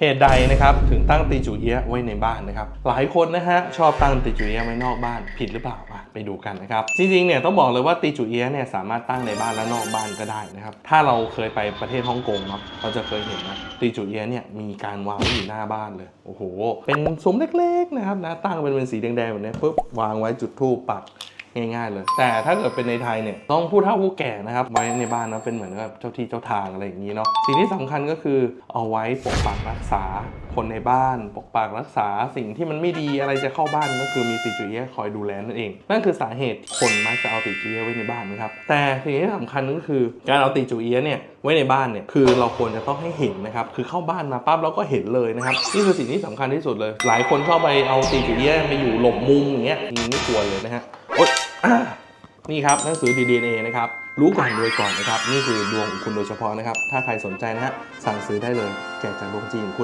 เหตุใดนะครับถึงตั้งตีจูเอียไว้ในบ้านนะครับหลายคนนะฮะชอบตั้งตีจูเอียไว้นอกบ้านผิดหรือเปล่าอะไปดูกันนะครับจริงๆเนี่ยต้องบอกเลยว่าตีจูเอียเนี่ยสามารถตั้งในบ้านและนอกบ้านก็ได้นะครับถ้าเราเคยไปประเทศฮ่องกงเนาะเราจะเคยเห็นนะตีจูเอียเนี่ยมีการวางไว้อยู่หน้าบ้านเลยโอ้โหเป็นซุ้มเล็กๆนะครับนะตั้งเป็นเป็นสีแดงๆแบบนี้ปุ๊บวางไว้จุดธูปปัก ง่ายๆเลย แต่ถ้าเกิดเป็นในไทยเนี่ยต้องผู้เฒ่าผู้แก่นะครับไว้ในบ้านนะเป็นเหมือนกับเจ้าที่เจ้าทางอะไรอย่างนี้เนาะสิ่งที่สำคัญก็คือเอาไว้ปกปักรักษาคนในบ้าน ปกปักรักษาสิ่งที่มันไม่ดีอะไรจะเข้าบ้านก็คือมีติจุเย่คอยดูแลนั่นเอง นั่นคือสาเหตุคนมักจะเอาติจุเย่ไว้ในบ้านนะครับแต่สิ่งที่สำคัญก็คือการเอาติจุเย่เนี่ยไว้ในบ้านเนี่ยคือเราควรจะต้องให้เห็นนะครับคือเข้าบ้านมาปั๊บเราก็เห็นเลยนะครับนี่คือสิ่งที่สำคัญที่สุดเลย หลายคนชอบไปเอาติจุเย่ไปอยู่หลบมุมอย่างเงี้ยนี่ไม่ควรเลยนะฮะโอ๊ยอ่า นี่ครับหนังสือ DNA นะครับรู้ก่อนรวยก่อนนะครับนี่คือดวงของคุณโดยเฉพาะนะครับถ้าใครสนใจนะฮะสั่งซื้อได้เลยแจกจากดวงจีนคุณ